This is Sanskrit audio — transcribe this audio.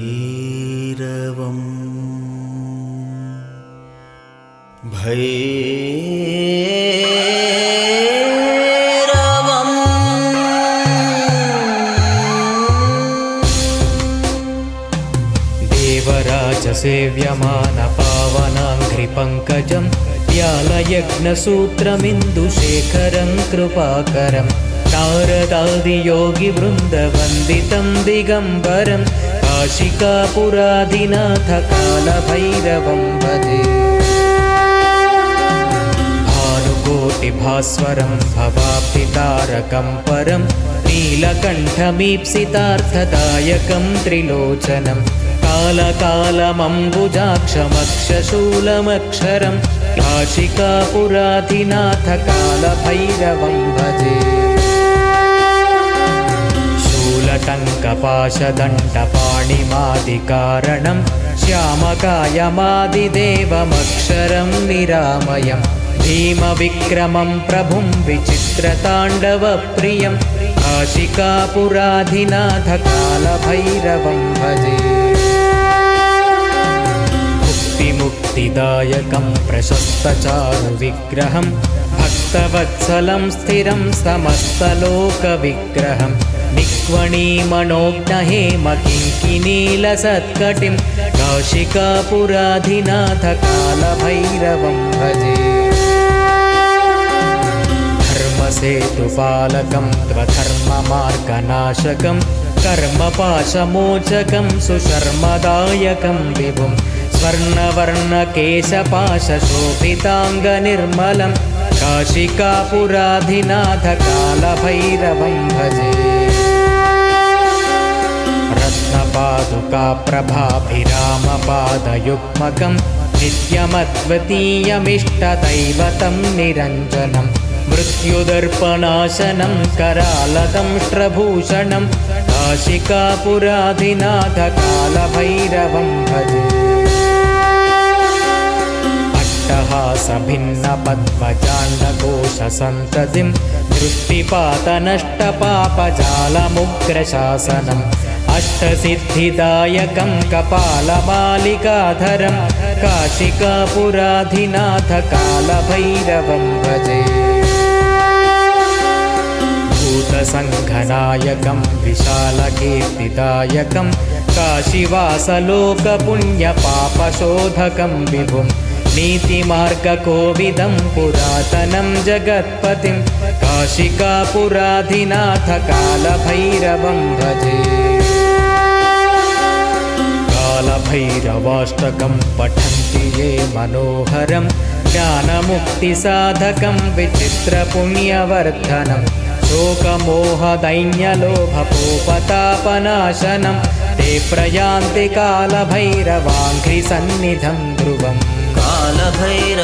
भैरवम् भैरवम् देवराजसेव्यमानपावनाङ्घ्रिपङ्कजं व्यालयज्ञसूत्रमिन्दुशेखरं कृपाकरं नारदादियोगिवृन्दवन्दितं दिगम्बरं काशिकापुराधिनाथ कालभैरवं भजे भानुकोटिभास्वरं भवाप्तितारकं परं नीलकण्ठमीप्सितार्थदायकं त्रिलोचनं कालकालमम्बुजाक्षमक्षशूलमक्षरं काशिकापुराधिनाथ कालभैरवं भजे शूलटङ्कपाशदण्डपाणिमादिकारणं श्यामकायमादिदेवमक्षरं निरामयं भीमविक्रमं प्रभुं विचित्रताण्डवप्रियं काशिकापुराधिनाथ कालभैरवं भजे। मुक्तिमुक्तिदायकं प्रशस्तचारुविग्रहं भक्तवत्सलं स्थिरं समस्तलोकविग्रहं निक्वणीमणोग्नहेमकिङ्किनीलसत्कटिं काशिकापुराधिनाथ कालभैरवं भजे। धर्मसेतुपालकं त्वधर्ममार्गनाशकं कर्मपाशमोचकं सुशर्मदायकं विभुं। स्वर्णवर्णकेशपाशशोभिताङ्गनिर्मलं काशिकापुराधिनाथ कालभैरवं भजे रत्नपादुकाप्रभाभिरामपादयुग्मकं नित्यमद्वितीयमिष्टदैवतं निरञ्जनं मृत्युदर्पणाशनं करालदंष्ट्रभूषणं काशिकापुराधिनाथ कालभैरवं भजे। अट्टहासभिन्नपद्मजाण्डकोशसन्ततिं दृष्टिपातनष्टपापजालमुग्रशासनम् अष्टसिद्धिदायकं कपालमालिकाधरं काशिकापुराधिनाथ कालभैरवं भजे। भूतसङ्घनायकं विशालकीर्तिदायकं काशिवासलोकपुण्यपापशोधकं विभुं नीतिमार्गकोविदं पुरातनं जगत्पतिं काशिकापुराधिनाथ कालभैरवं भजे कालभैरवाष्टकं पठन्ति ये मनोहरं ज्ञानमुक्तिसाधकं विचित्रपुण्यवर्धनं शोकमोहदैन्यलोभपोपतापनाशनं ते प्रयान्ति कालभैरवाङ्घ्रिसन्निधं ध्रुवम् कालभैरवं भजे कालभैरवं